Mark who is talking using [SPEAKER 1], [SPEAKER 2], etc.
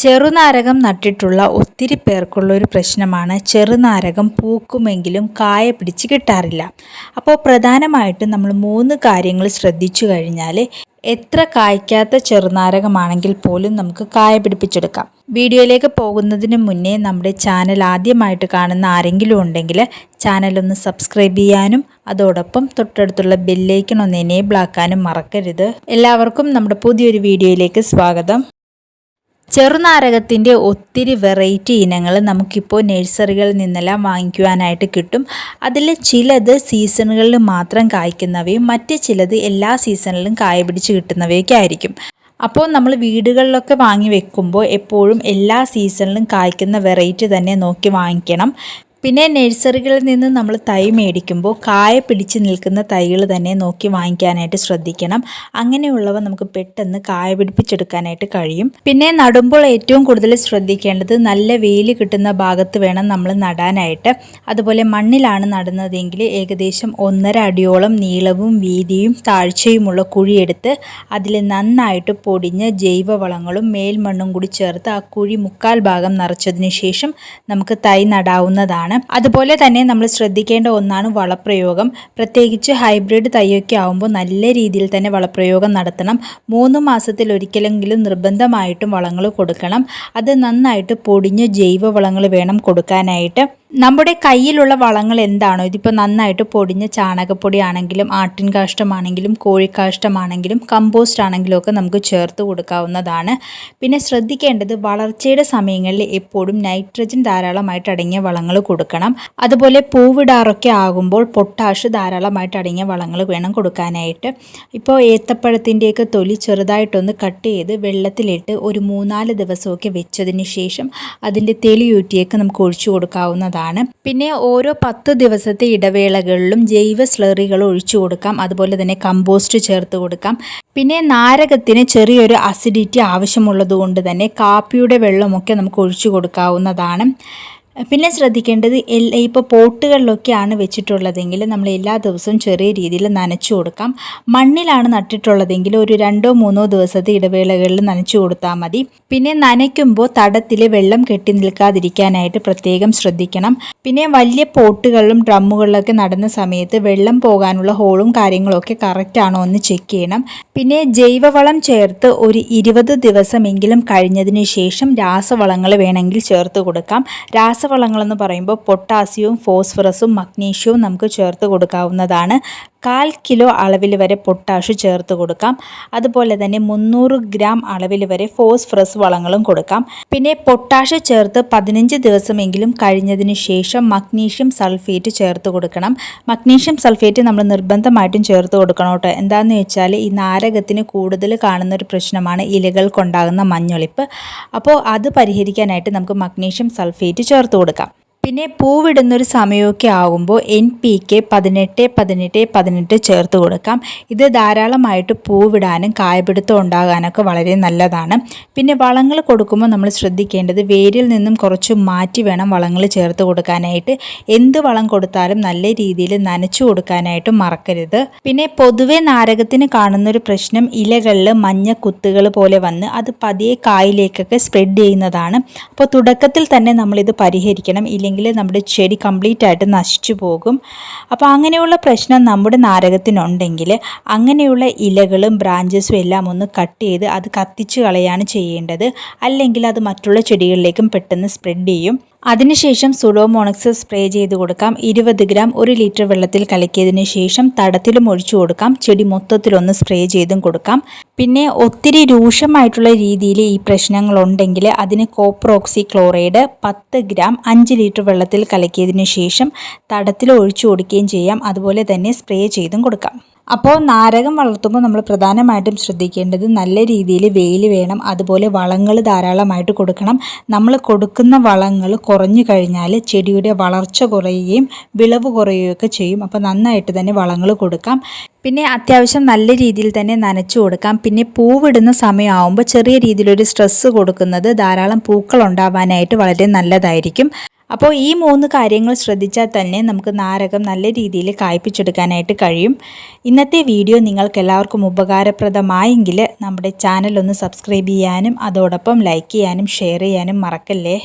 [SPEAKER 1] ചെറുനാരകം നട്ടിട്ടുള്ള ഒത്തിരി പേർക്കുള്ള ഒരു പ്രശ്നമാണ് ചെറുനാരകം പൂക്കുമെങ്കിലും കായ പിടിച്ച് കിട്ടാറില്ല. അപ്പോൾ പ്രധാനമായിട്ടും നമ്മൾ മൂന്ന് കാര്യങ്ങൾ ശ്രദ്ധിച്ചു കഴിഞ്ഞാൽ എത്ര കായ്ക്കാത്ത ചെറുനാരകമാണെങ്കിൽ പോലും നമുക്ക് കായ പിടിപ്പിച്ചെടുക്കാം. വീഡിയോയിലേക്ക് പോകുന്നതിന് മുന്നേ നമ്മുടെ ചാനൽ ആദ്യമായിട്ട് കാണുന്ന ആരെങ്കിലും ഉണ്ടെങ്കിൽ ഒന്ന് സബ്സ്ക്രൈബ് ചെയ്യാനും അതോടൊപ്പം തൊട്ടടുത്തുള്ള ബെല്ലൈക്കൺ ഒന്ന് എനേബിൾ ആക്കാനും മറക്കരുത്. എല്ലാവർക്കും നമ്മുടെ പുതിയൊരു വീഡിയോയിലേക്ക് സ്വാഗതം. ചെറുനാരകത്തിന്റെ ഒത്തിരി വെറൈറ്റി ഇനങ്ങൾ നമുക്കിപ്പോൾ നഴ്സറികളിൽ നിന്നെല്ലാം വാങ്ങിക്കുവാനായിട്ട് കിട്ടും. അതിൽ ചിലത് സീസണുകളിൽ മാത്രം കായ്ക്കുന്നവയും മറ്റ് ചിലത് എല്ലാ സീസണിലും കായ പിടിച്ച് കിട്ടുന്നവയൊക്കെ ആയിരിക്കും. അപ്പോൾ നമ്മൾ വീടുകളിലൊക്കെ വാങ്ങി വെക്കുമ്പോൾ എപ്പോഴും എല്ലാ സീസണിലും കായ്ക്കുന്ന വെറൈറ്റി തന്നെ നോക്കി വാങ്ങിക്കണം. പിന്നെ നഴ്സറികളിൽ നിന്ന് നമ്മൾ തൈ മേടിക്കുമ്പോൾ കായ പിടിച്ച് നിൽക്കുന്ന തൈകൾ തന്നെ നോക്കി വാങ്ങിക്കാനായിട്ട് ശ്രദ്ധിക്കണം. അങ്ങനെയുള്ളവ നമുക്ക് പെട്ടെന്ന് കായ പിടിപ്പിച്ചെടുക്കാനായിട്ട് കഴിയും. പിന്നെ നടുമ്പോൾ ഏറ്റവും കൂടുതൽ ശ്രദ്ധിക്കേണ്ടത് നല്ല വെയിൽ കിട്ടുന്ന ഭാഗത്ത് വേണം നമ്മൾ നടാനായിട്ട്. അതുപോലെ മണ്ണിലാണ് നടുന്നതെങ്കിൽ ഏകദേശം ഒന്നര അടിയോളം നീളവും വീതിയും താഴ്ചയുമുള്ള കുഴിയെടുത്ത് അതിൽ നന്നായിട്ട് പൊടിഞ്ഞ ജൈവവളങ്ങളും മേൽമണ്ണും കൂടി ചേർത്ത് ആ കുഴി മുക്കാൽ ഭാഗം നിറച്ചതിന് ശേഷം നമുക്ക് തൈ നടാവുന്നതാണ്. ആണ്. അതുപോലെ തന്നെ നമ്മൾ ശ്രദ്ധിക്കേണ്ട ഒന്നാണ് വളപ്രയോഗം. പ്രത്യേകിച്ച് ഹൈബ്രിഡ് തൈയൊക്കെ ആവുമ്പോൾ നല്ല രീതിയിൽ തന്നെ വളപ്രയോഗം നടത്തണം. മൂന്ന് മാസത്തിൽ ഒരിക്കലെങ്കിലും നിർബന്ധമായിട്ടും വളങ്ങൾ കൊടുക്കണം. അത് നന്നായിട്ട് പൊടിഞ്ഞ ജൈവ വളങ്ങൾ വേണം കൊടുക്കാനായിട്ട്. നമ്മുടെ കയ്യിലുള്ള വളങ്ങൾ എന്താണോ? ഇതിപ്പോൾ നന്നായിട്ട് പൊടിഞ്ഞ ചാണകപ്പൊടി ആണെങ്കിലും ആട്ടിൻ കാഷ്ടമാണെങ്കിലും കോഴിക്കാഷ്ടമാണെങ്കിലും കമ്പോസ്റ്റ് ആണെങ്കിലും ഒക്കെ നമുക്ക് ചേർത്ത് കൊടുക്കാവുന്നതാണ്. പിന്നെ ശ്രദ്ധിക്കേണ്ടത് വളർച്ചയുടെ സമയങ്ങളിൽ എപ്പോഴും നൈട്രജൻ ധാരാളമായിട്ട് അടങ്ങിയ വളങ്ങൾ കൊടുക്കണം. അതുപോലെ പൂവിടാറൊക്കെ ആകുമ്പോൾ പൊട്ടാഷ് ധാരാളമായിട്ട് അടങ്ങിയ വളങ്ങൾ വേണം കൊടുക്കാനായിട്ട്. ഇപ്പോൾ ഏത്തപ്പഴത്തിന്റെയൊക്കെ തൊലി ചെറുതായിട്ടൊന്ന് കട്ട് ചെയ്ത് വെള്ളത്തിലിട്ട് ഒരു മൂന്നാൽ ദിവസമൊക്കെ വെച്ചതിന് ശേഷം അതിന്റെ തെളിയൂറ്റിയൊക്കെ നമുക്ക് ഒഴിച്ചു കൊടുക്കാവുന്നതാണ്. നല്ലതാണ് പിന്നെ ഓരോ പത്ത് ദിവസത്തെ ഇടവേളകളിലും ജൈവ സ്ലറികൾ ഒഴിച്ചു കൊടുക്കാം. അതുപോലെ തന്നെ കമ്പോസ്റ്റ് ചേർത്ത് കൊടുക്കാം. പിന്നെ നാരകത്തിന് ചെറിയൊരു അസിഡിറ്റി ആവശ്യമുള്ളത് കൊണ്ട് തന്നെ കാപ്പിയുടെ വെള്ളമൊക്കെ നമുക്ക് ഒഴിച്ചു കൊടുക്കാവുന്നതാണ്. പിന്നെ ശ്രദ്ധിക്കേണ്ടത് എല്ലാ ഇപ്പോൾ പോട്ടുകളിലൊക്കെയാണ് വെച്ചിട്ടുള്ളതെങ്കിൽ നമ്മൾ എല്ലാ ദിവസവും ചെറിയ രീതിയിൽ നനച്ചു കൊടുക്കാം. മണ്ണിലാണ് നട്ടിട്ടുള്ളതെങ്കിൽ ഒരു രണ്ടോ മൂന്നോ ദിവസത്തെ ഇടവേളകളിൽ നനച്ചു കൊടുത്താൽ മതി. പിന്നെ നനയ്ക്കുമ്പോൾ തടത്തിൽ വെള്ളം കെട്ടി നിൽക്കാതിരിക്കാനായിട്ട് പ്രത്യേകം ശ്രദ്ധിക്കണം. പിന്നെ വലിയ പോട്ടുകളിലും ഡ്രമ്മുകളിലൊക്കെ നടന്ന സമയത്ത് വെള്ളം പോകാനുള്ള ഹോളും കാര്യങ്ങളൊക്കെ കറക്റ്റാണോ എന്ന് ചെക്ക് ചെയ്യണം. പിന്നെ ജൈവവളം ചേർത്ത് ഒരു ഇരുപത് ദിവസമെങ്കിലും കഴിഞ്ഞതിന് ശേഷം രാസവളങ്ങൾ വേണമെങ്കിൽ ചേർത്ത് കൊടുക്കാം. രാസ രാസവളങ്ങളെന്ന് പറയുമ്പോൾ പൊട്ടാസ്യവും ഫോസ്ഫറസും മഗ്നീഷ്യവും നമുക്ക് ചേർത്ത് കൊടുക്കാവുന്നതാണ്. കാൽ കിലോ അളവിൽ വരെ പൊട്ടാഷ് ചേർത്ത് കൊടുക്കാം. അതുപോലെ തന്നെ മുന്നൂറ് ഗ്രാം അളവിൽ വരെ ഫോസ്ഫറസ് വളങ്ങളും കൊടുക്കാം. പിന്നെ പൊട്ടാഷ് ചേർത്ത് പതിനഞ്ച് ദിവസമെങ്കിലും കഴിഞ്ഞതിന് ശേഷം മഗ്നീഷ്യം സൾഫേറ്റ് ചേർത്ത് കൊടുക്കണം. മഗ്നീഷ്യം സൾഫേറ്റ് നമ്മൾ നിർബന്ധമായിട്ടും ചേർത്ത് കൊടുക്കണം കേട്ടോ. എന്താണെന്ന് വെച്ചാൽ ഈ നാരകത്തിന് കൂടുതൽ കാണുന്ന ഒരു പ്രശ്നമാണ് ഇലകൾക്കുണ്ടാകുന്ന മഞ്ഞൊളിപ്പ്. അപ്പോൾ അത് പരിഹരിക്കാനായിട്ട് നമുക്ക് മഗ്നീഷ്യം സൾഫേറ്റ് ചേർത്ത് കൊടുക്കാം. പിന്നെ പൂവിടുന്നൊരു സമയമൊക്കെ ആകുമ്പോൾ എൻ പി കെ പതിനെട്ട് പതിനെട്ട് പതിനെട്ട് ചേർത്ത് കൊടുക്കാം. ഇത് ധാരാളമായിട്ട് പൂവിടാനും കായപിടുത്തം ഉണ്ടാകാനൊക്കെ വളരെ നല്ലതാണ്. പിന്നെ വളങ്ങൾ കൊടുക്കുമ്പോൾ നമ്മൾ ശ്രദ്ധിക്കേണ്ടത് വേരിൽ നിന്നും കുറച്ച് മാറ്റി വേണം വളങ്ങൾ ചേർത്ത് കൊടുക്കാനായിട്ട്. എന്ത് വളം കൊടുത്താലും നല്ല രീതിയിൽ നനച്ചു കൊടുക്കാനായിട്ട് മറക്കരുത്. പിന്നെ പൊതുവെ നാരകത്തിന് കാണുന്നൊരു പ്രശ്നം ഇലകളിൽ മഞ്ഞ കുത്തുകൾ പോലെ വന്ന് അത് പതിയെ കായിലേക്കൊക്കെ സ്പ്രെഡ് ചെയ്യുന്നതാണ്. അപ്പോൾ തുടക്കത്തിൽ തന്നെ നമ്മളിത് പരിഹരിക്കണം. ഇല്ലെങ്കിൽ ഇല്ലെങ്കിൽ നമ്മുടെ ചെടി കംപ്ലീറ്റ് ആയിട്ട് നശിച്ചു പോകും. അപ്പോൾ അങ്ങനെയുള്ള പ്രശ്നം നമ്മുടെ നാരകത്തിനുണ്ടെങ്കിൽ അങ്ങനെയുള്ള ഇലകളും ബ്രാഞ്ചസും എല്ലാം ഒന്ന് കട്ട് ചെയ്ത് അത് കത്തിച്ച് കളയാണ് ചെയ്യേണ്ടത്. അല്ലെങ്കിൽ അത് മറ്റുള്ള ചെടികളിലേക്കും പെട്ടെന്ന് സ്പ്രെഡ് ചെയ്യും. അതിനുശേഷം സുഡോമോണക്സ് സ്പ്രേ ചെയ്ത് കൊടുക്കാം. ഇരുപത് ഗ്രാം ഒരു ലിറ്റർ വെള്ളത്തിൽ കലക്കിയതിന് ശേഷം തടത്തിലും ഒഴിച്ചു കൊടുക്കാം. ചെടി മൊത്തത്തിലൊന്ന് സ്പ്രേ ചെയ്തും കൊടുക്കാം. പിന്നെ ഒത്തിരി രൂക്ഷമായിട്ടുള്ള രീതിയിൽ ഈ പ്രശ്നങ്ങളുണ്ടെങ്കിൽ അതിന് കോപ്രോക്സി ക്ലോറൈഡ് പത്ത് ഗ്രാം അഞ്ച് ലിറ്റർ വെള്ളത്തിൽ കലക്കിയതിന് ശേഷം തടത്തിൽ ഒഴിച്ചു കൊടുക്കുകയും ചെയ്യാം. അതുപോലെ തന്നെ സ്പ്രേ ചെയ്തും കൊടുക്കാം. അപ്പോൾ നാരകം വളർത്തുമ്പോൾ നമ്മൾ പ്രധാനമായിട്ടും ശ്രദ്ധിക്കേണ്ടത് നല്ല രീതിയിൽ വെയിൽ വേണം അതുപോലെ വളങ്ങൾ ധാരാളമായിട്ട് കൊടുക്കണം. നമ്മൾ കൊടുക്കുന്ന വളങ്ങൾ കുറഞ്ഞു കഴിഞ്ഞാൽ ചെടിയുടെ വളർച്ച കുറയുകയും വിളവ് കുറയുകയൊക്കെ ചെയ്യും. അപ്പോൾ നന്നായിട്ട് തന്നെ വളങ്ങൾ കൊടുക്കാം. പിന്നെ അത്യാവശ്യം നല്ല രീതിയിൽ തന്നെ നനച്ചു കൊടുക്കാം. പിന്നെ പൂവിടുന്ന സമയമാകുമ്പോൾ ചെറിയ രീതിയിലൊരു സ്ട്രെസ്സ് കൊടുക്കുന്നത് ധാരാളം പൂക്കൾ ഉണ്ടാവാനായിട്ട് വളരെ നല്ലതായിരിക്കും. അപ്പോൾ ഈ മൂന്ന് കാര്യങ്ങൾ ശ്രദ്ധിച്ചാൽ തന്നെ നമുക്ക് നാരകം നല്ല രീതിയിൽ കായ്പിച്ചെടുക്കാനായിട്ട് കഴിയും. ഇന്നത്തെ വീഡിയോ നിങ്ങൾക്ക് എല്ലാവർക്കും ഉപകാരപ്രദമായെങ്കിൽ നമ്മുടെ ചാനൽ ഒന്ന് സബ്സ്ക്രൈബ് ചെയ്യാനും അതോടൊപ്പം ലൈക്ക് ചെയ്യാനും ഷെയർ ചെയ്യാനും മറക്കല്ലേ?